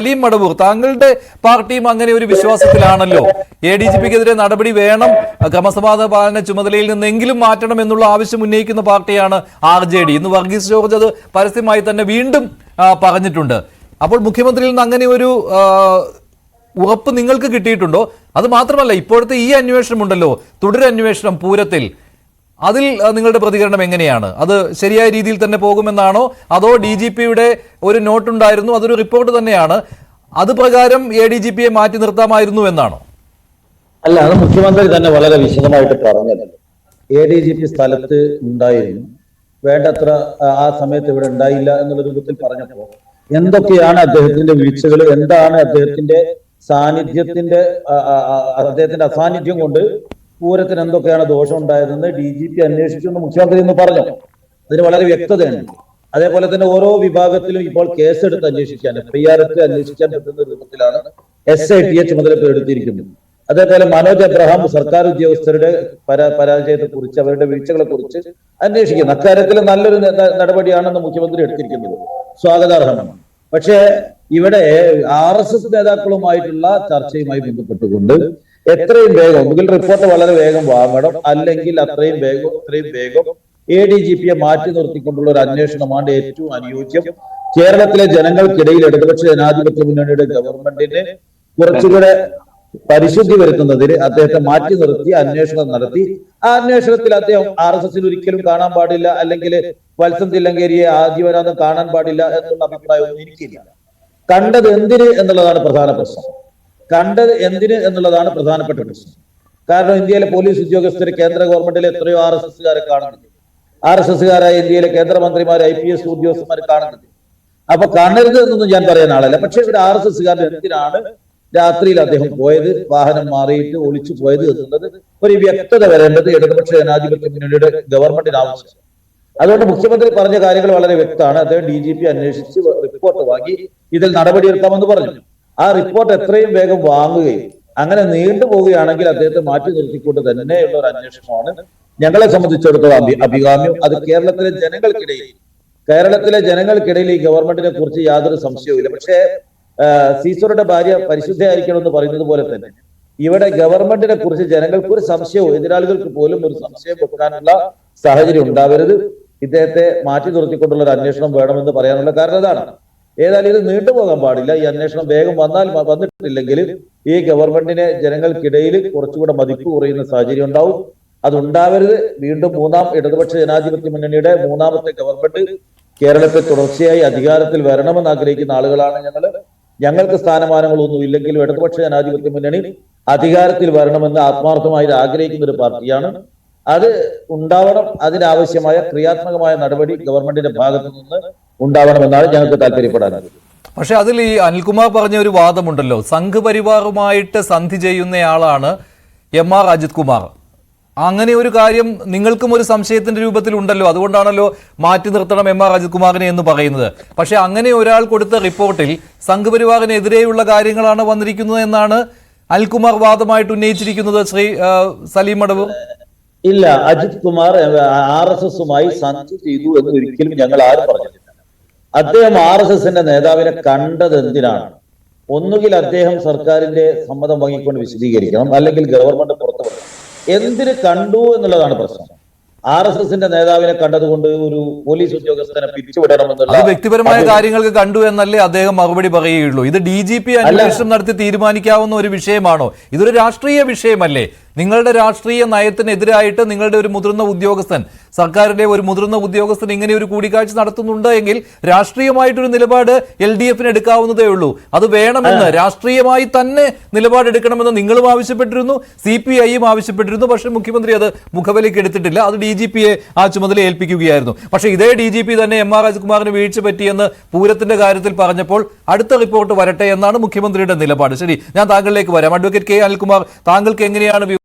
സലീം മടവൂർ താങ്കളുടെ പാർട്ടിയും അങ്ങനെ ഒരു വിശ്വാസത്തിലാണല്ലോ. എ ഡി ജി പിക്കെതിരെ നടപടി വേണം ക്രമസമാധാന പാലന ചുമതലയിൽ നിന്നെങ്കിലും മാറ്റണം എന്നുള്ള ആവശ്യം ഉന്നയിക്കുന്ന പാർട്ടിയാണ് ആർ ജെ ഡി. ഇന്ന് വർഗീസ് ജോർജ് അത് പരസ്യമായി തന്നെ വീണ്ടും പറഞ്ഞിട്ടുണ്ട്. അപ്പോൾ മുഖ്യമന്ത്രിയിൽ നിന്ന് അങ്ങനെ ഒരു ഉറപ്പ് നിങ്ങൾക്ക് കിട്ടിയിട്ടുണ്ടോ? അത് മാത്രമല്ല ഇപ്പോഴത്തെ ഈ അന്വേഷണം ഉണ്ടല്ലോ തുടരന്വേഷണം പൂരത്തിൽ. അതിൽ നിങ്ങളുടെ പ്രതികരണം എങ്ങനെയാണ്? അത് ശരിയായ രീതിയിൽ തന്നെ പോകുമെന്നാണോ? അതോ ഡി ജി പിയുടെ ഒരു നോട്ടുണ്ടായിരുന്നു അതൊരു റിപ്പോർട്ട് തന്നെയാണ്. അത് പ്രകാരം എ ഡി ജി പിയെ മാറ്റി നിർത്താമായിരുന്നു എന്നാണോ? അല്ല അത് മുഖ്യമന്ത്രി തന്നെ വളരെ വിശദമായിട്ട് പറഞ്ഞത്. എ ഡി ജി പി സ്ഥലത്ത് ഉണ്ടായിരുന്നു. വേണ്ടത്ര ആ- സമയത്ത് ഇവിടെ ഉണ്ടായില്ല എന്നുള്ള രൂപത്തിൽ പറഞ്ഞപ്പോ എന്തൊക്കെയാണ് അദ്ദേഹത്തിന്റെ വീഴ്ചകൾ എന്താണ് അദ്ദേഹത്തിന്റെ സാന്നിധ്യത്തിന്റെ അദ്ദേഹത്തിന്റെ അസാന്നിധ്യം കൊണ്ട് പൂരത്തിന് എന്തൊക്കെയാണ് ദോഷം ഉണ്ടായതെന്ന് ഡി ജി പി അന്വേഷിച്ചു എന്ന് മുഖ്യമന്ത്രി ഇന്ന് പറഞ്ഞു. അതിന് വളരെ വ്യക്തതയുണ്ട്. അതേപോലെ തന്നെ ഓരോ വിഭാഗത്തിലും ഇപ്പോൾ കേസെടുത്ത് അന്വേഷിക്കാൻ എഫ് ഐ ആർ എടുത്ത് അന്വേഷിക്കാൻ പറ്റുന്ന രൂപത്തിലാണ് എസ് ഐ ടിയെ ചുമതലപ്പെടുത്തിയിരിക്കുന്നത്. അതേപോലെ മനോജ് അബ്രഹാം സർക്കാർ ഉദ്യോഗസ്ഥരുടെ പരാ പരാജയത്തെ കുറിച്ച് അവരുടെ വീഴ്ചകളെ കുറിച്ച് അന്വേഷിക്കുന്നു. അക്കാര്യത്തിൽ നല്ലൊരു നടപടിയാണെന്ന് മുഖ്യമന്ത്രി എടുത്തിരിക്കുന്നത്. സ്വാഗതാർഹമാണ്. പക്ഷേ ഇവിടെ ആർ എസ് എസ് നേതാക്കളുമായിട്ടുള്ള ചർച്ചയുമായി ബന്ധപ്പെട്ടുകൊണ്ട് എത്രയും വേഗം ഒന്നുകിൽ റിപ്പോർട്ട് വളരെ വേഗം വാങ്ങണം. അല്ലെങ്കിൽ അത്രയും വേഗം അത്രയും വേഗം എ ഡി ജി പിയെ മാറ്റി നിർത്തിക്കൊണ്ടുള്ള ഒരു അന്വേഷണമാണ് ഏറ്റവും അനുയോജ്യം. കേരളത്തിലെ ജനങ്ങൾക്കിടയിൽ ഇടതുപക്ഷ ജനാധിപത്യ മുന്നണിയുടെ ഗവൺമെന്റിന് കുറച്ചുകൂടെ പരിശുദ്ധി വരുത്തുന്നതിന് അദ്ദേഹത്തെ മാറ്റി നിർത്തി അന്വേഷണം നടത്തി. ആ അന്വേഷണത്തിൽ അദ്ദേഹം ആർ എസ് എസിൽ ഒരിക്കലും കാണാൻ പാടില്ല അല്ലെങ്കിൽ വത്സൻ തില്ലങ്കേരിയെ ആദ്യവരാതെ കാണാൻ പാടില്ല എന്നുള്ള അഭിപ്രായമൊന്നും എനിക്കില്ല. കണ്ടത് എന്തിന് എന്നുള്ളതാണ് പ്രധാന പ്രശ്നം. കണ്ടത് എന്തിന് എന്നുള്ളതാണ് പ്രധാനപ്പെട്ട പ്രശ്നം. കാരണം ഇന്ത്യയിലെ പോലീസ് ഉദ്യോഗസ്ഥർ കേന്ദ്ര ഗവൺമെന്റിലെ എത്രയോ ആർ എസ് എസ്സുകാരെ കാണുന്നുണ്ട്. ആർ എസ് എസ്സുകാരായ ഇന്ത്യയിലെ കേന്ദ്രമന്ത്രിമാർ ഐ പി എസ് ഉദ്യോഗസ്ഥന്മാർ കാണുന്നുണ്ട്. അപ്പൊ കാണരുത് എന്നൊന്നും ഞാൻ പറയാൻ ആളല്ല. പക്ഷെ ഒരു ആർ എസ് എസ്സുകാരൻ എന്തിനാണ് രാത്രിയിൽ അദ്ദേഹം പോയത്? വാഹനം മാറിയിട്ട് ഒളിച്ചു പോയത് എന്നുള്ളത് ഒരു വ്യക്തത വരേണ്ടത് ഇടതുപക്ഷ ജനാധിപത്യ മുന്നണിയുടെ ഗവൺമെന്റിന് ആവശ്യം അതുകൊണ്ട് മുഖ്യമന്ത്രി പറഞ്ഞ കാര്യങ്ങൾ വളരെ വ്യക്തമാണ്. അദ്ദേഹം ഡി ജി പി അന്വേഷിച്ച് റിപ്പോർട്ട് വാങ്ങി ഇതിൽ നടപടിയെടുക്കാമെന്ന് പറഞ്ഞു. ആ റിപ്പോർട്ട് എത്രയും വേഗം വാങ്ങുകയും അങ്ങനെ നീണ്ടുപോവുകയാണെങ്കിൽ അദ്ദേഹത്തെ മാറ്റി നിർത്തിക്കൊണ്ട് തന്നെയുള്ള ഒരു അന്വേഷണമാണ് ഞങ്ങളെ സംബന്ധിച്ചിടത്തോളം അഭി- അഭികാമ്യം. അത് കേരളത്തിലെ ജനങ്ങൾക്കിടയിൽ കേരളത്തിലെ ജനങ്ങൾക്കിടയിൽ ഈ ഗവൺമെന്റിനെ കുറിച്ച് യാതൊരു സംശയവുമില്ല. പക്ഷേ സീസറുടെ ഭാര്യ പരിശുദ്ധയായിരിക്കണം എന്ന് പറയുന്നത് പോലെ തന്നെ ഇവിടെ ഗവൺമെന്റിനെ കുറിച്ച് ജനങ്ങൾക്ക് ഒരു സംശയവും എതിരാളികൾക്ക് പോലും ഒരു സംശയം വെക്കാനുള്ള സാഹചര്യം ഉണ്ടാവരുത്. ഇദ്ദേഹത്തെ മാറ്റി നിർത്തിക്കൊണ്ടുള്ള ഒരു അന്വേഷണം വേണമെന്ന് പറയാനുള്ള കാരണം അതാണ്. ഏതായാലും ഇത് നീണ്ടുപോകാൻ പാടില്ല. ഈ അന്വേഷണം വേഗം വന്നാൽ വന്നിട്ടില്ലെങ്കിൽ ഈ ഗവൺമെന്റിനെ ജനങ്ങൾക്കിടയിൽ കുറച്ചുകൂടെ മതിപ്പ് കുറയുന്ന സാഹചര്യം ഉണ്ടാവും. അതുണ്ടാവരുത്. വീണ്ടും മൂന്നാം ഇടതുപക്ഷ ജനാധിപത്യ മുന്നണിയുടെ മൂന്നാമത്തെ ഗവൺമെന്റ് കേരളത്തിൽ തുടർച്ചയായി അധികാരത്തിൽ വരണമെന്ന് ആഗ്രഹിക്കുന്ന ആളുകളാണ് ഞങ്ങൾ. ഞങ്ങൾക്ക് സ്ഥാനമാനങ്ങളൊന്നും ഇല്ലെങ്കിലും ഇടതുപക്ഷ ജനാധിപത്യ മുന്നണി അധികാരത്തിൽ വരണമെന്ന് ആത്മാർത്ഥമായി ആഗ്രഹിക്കുന്ന ഒരു പാർട്ടിയാണ്. അത് ഉണ്ടാവണം. അതിനാവശ്യമായ ക്രിയാത്മകമായ നടപടി ഗവൺമെന്റിന്റെ ഭാഗത്തു നിന്ന് ഉണ്ടാവണമെന്നാണ് ഞങ്ങൾക്ക് താല്പര്യപ്പെടാനുള്ളത് പക്ഷെ അതിൽ ഈ അനിൽകുമാർ പറഞ്ഞ ഒരു വാദമുണ്ടല്ലോ. സംഘപരിവാറുമായിട്ട് സന്ധി ചെയ്യുന്നയാളാണ് എം ആർ അജിത് കുമാർ. അങ്ങനെ ഒരു കാര്യം നിങ്ങൾക്കും ഒരു സംശയത്തിന്റെ രൂപത്തിൽ ഉണ്ടല്ലോ. അതുകൊണ്ടാണല്ലോ മാറ്റി നിർത്തണം എം ആർ അജിത് കുമാറിനെ എന്ന് പറയുന്നത്. പക്ഷെ അങ്ങനെ ഒരാൾ കൊടുത്ത റിപ്പോർട്ടിൽ സംഘപരിവാറിനെതിരെയുള്ള കാര്യങ്ങളാണ് വന്നിരിക്കുന്നത് എന്നാണ് അൽകുമാർ വാദമായിട്ട് ഉന്നയിച്ചിരിക്കുന്നത് ശ്രീ സലീം അടവ് ഇല്ല അജിത് കുമാർ ആർ എസ് എസുമായി സന്ധി ചെയ്തു എന്ന് ഒരിക്കലും ഞങ്ങൾ ആരും പറഞ്ഞിട്ടില്ല. അദ്ദേഹം ആർ എസ് എസിന്റെ നേതാവിനെ കണ്ടത് എന്തിനാണ്? ഒന്നുകിൽ അദ്ദേഹം സർക്കാരിന്റെ സമ്മതം വാങ്ങിക്കൊണ്ട് വിശദീകരിക്കണം അല്ലെങ്കിൽ ഗവൺമെന്റ് പുറത്തു വിടണം എന്തിന് കണ്ടു എന്നുള്ളതാണ് പ്രശ്നം. ആർ എസ് എസിന്റെ നേതാവിനെ കണ്ടതുകൊണ്ട് ഒരു പോലീസ് ഉദ്യോഗസ്ഥനെ പിരിച്ചുവിടണമെന്നുള്ള വ്യക്തിപരമായ കാര്യങ്ങൾക്ക് കണ്ടു എന്നല്ലേ അദ്ദേഹം മറുപടി പറയുകയുള്ളൂ. ഇത് ഡി ജി പി അന്വേഷണം നടത്തി തീരുമാനിക്കാവുന്ന ഒരു വിഷയമാണോ? ഇതൊരു രാഷ്ട്രീയ വിഷയമല്ലേ? നിങ്ങളുടെ രാഷ്ട്രീയ നയത്തിനെതിരായിട്ട് നിങ്ങളുടെ ഒരു മുതിർന്ന ഉദ്യോഗസ്ഥൻ സർക്കാരിന്റെ ഒരു മുതിർന്ന ഉദ്യോഗസ്ഥൻ ഇങ്ങനെ ഒരു കൂടിക്കാഴ്ച നടത്തുന്നുണ്ട് എങ്കിൽ രാഷ്ട്രീയമായിട്ടൊരു നിലപാട് എൽ ഡി എഫിന് എടുക്കാവുന്നതേ ഉള്ളൂ. അത് വേണമെന്ന് രാഷ്ട്രീയമായി തന്നെ നിലപാടെടുക്കണമെന്ന് നിങ്ങളും ആവശ്യപ്പെട്ടിരുന്നു സി പി ഐയും ആവശ്യപ്പെട്ടിരുന്നു പക്ഷേ മുഖ്യമന്ത്രി അത് മുഖവിലേക്ക് എടുത്തിട്ടില്ല. അത് ഡി ജി പിയെ ആ ചുമതല ഏൽപ്പിക്കുകയായിരുന്നു. പക്ഷേ ഇതേ ഡി ജി പി തന്നെ എം ആർ രാജകുമാറിന് വീഴ്ച പറ്റിയെന്ന് പൂരത്തിന്റെ കാര്യത്തിൽ പറഞ്ഞപ്പോൾ അടുത്ത റിപ്പോർട്ട് വരട്ടെ എന്നാണ് മുഖ്യമന്ത്രിയുടെ നിലപാട്. ശരി ഞാൻ താങ്കളിലേക്ക് വരാം. അഡ്വക്കേറ്റ് കെ അനിൽകുമാർ താങ്കൾക്ക് എങ്ങനെയാണ്